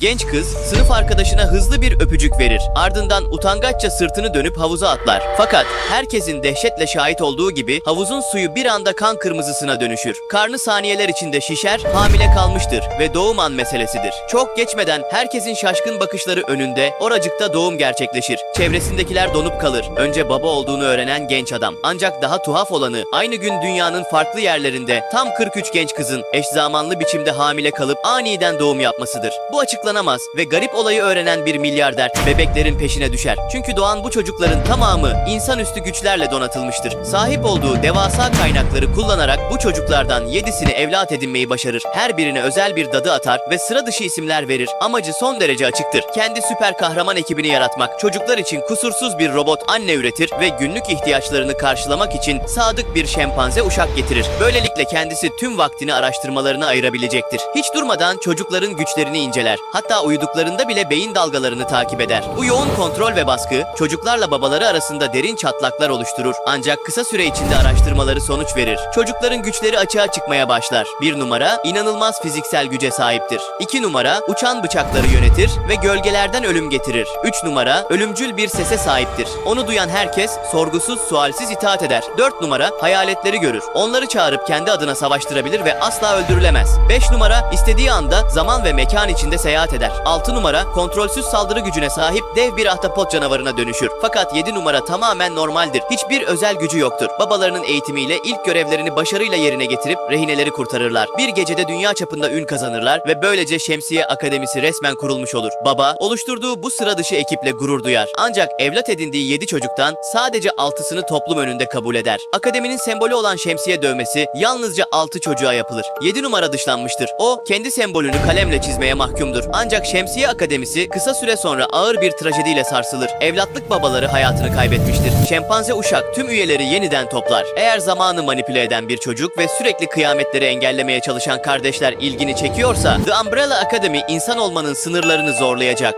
Genç kız sınıf arkadaşına hızlı bir öpücük verir. Ardından utangaçça sırtını dönüp havuza atlar. Fakat herkesin dehşetle şahit olduğu gibi havuzun suyu bir anda kan kırmızısına dönüşür. Karnı saniyeler içinde şişer, hamile kalmıştır ve doğum an meselesidir. Çok geçmeden herkesin şaşkın bakışları önünde oracıkta doğum gerçekleşir. Çevresindekiler donup kalır. Önce baba olduğunu öğrenen genç adam. Ancak daha tuhaf olanı aynı gün dünyanın farklı yerlerinde tam 43 genç kızın eş zamanlı biçimde hamile kalıp aniden doğum yapmasıdır. Bu açıklanamaz ve garip olayı öğrenen bir milyarder bebeklerin peşine düşer. Çünkü doğan bu çocukların tamamı insanüstü güçlerle donatılmıştır. Sahip olduğu devasa kaynakları kullanarak bu çocuklardan 7'sini evlat edinmeyi başarır. Her birine özel bir dadı atar ve sıra dışı isimler verir. Amacı son derece açıktır. Kendi süper kahraman ekibini yaratmak, çocuklar için kusursuz bir robot anne üretir ve günlük ihtiyaçlarını karşılamak için sadık bir şempanze uşak getirir. Böylelikle kendisi tüm vaktini araştırmalarına ayırabilecektir. Hiç durmadan çocukların güçlerini inceler. Hatta uyuduklarında bile beyin dalgalarını takip eder. Bu yoğun kontrol ve baskı çocuklarla babaları arasında derin çatlaklar oluşturur. Ancak kısa süre içinde araştırmaları sonuç verir. Çocukların güçleri açığa çıkmaya başlar. Bir numara inanılmaz fiziksel güce sahiptir. İki numara uçan bıçakları yönetir ve gölgelerden ölüm getirir. Üç numara ölümcül bir sese sahiptir. Onu duyan herkes sorgusuz sualsiz itaat eder. Dört numara hayaletleri görür. Onları çağırıp kendi adına savaştırabilir ve asla öldürülemez. 5 numara istediği anda zaman ve mekan içinde seyahat eder. 6 numara kontrolsüz saldırı gücüne sahip dev bir ahtapot canavarına dönüşür. Fakat 7 numara tamamen normaldir. Hiçbir özel gücü yoktur. Babalarının eğitimiyle ilk görevlerini başarıyla yerine getirip rehineleri kurtarırlar. Bir gecede dünya çapında ün kazanırlar ve böylece Şemsiye Akademisi resmen kurulmuş olur. Baba oluşturduğu bu sıra dışı ekiple gurur duyar. Ancak evlat edindiği 7 çocuktan sadece 6'sını toplum önünde kabul eder. Akademinin sembolü olan şemsiye dövmesi yalnızca 6 çocuğa yapılır. 7 numara dışlanmıştır. O kendi sembolünü kalemle çizmeye mahkumdur. Ancak Şemsiye Akademisi kısa süre sonra ağır bir trajediyle sarsılır. Evlatlık babaları hayatını kaybetmiştir. Şempanze uşak tüm üyeleri yeniden toplar. Eğer zamanı manipüle eden bir çocuk ve sürekli kıyametleri engellemeye çalışan kardeşler ilgini çekiyorsa The Umbrella Academy insan olmanın sınırlarını zorlayacak.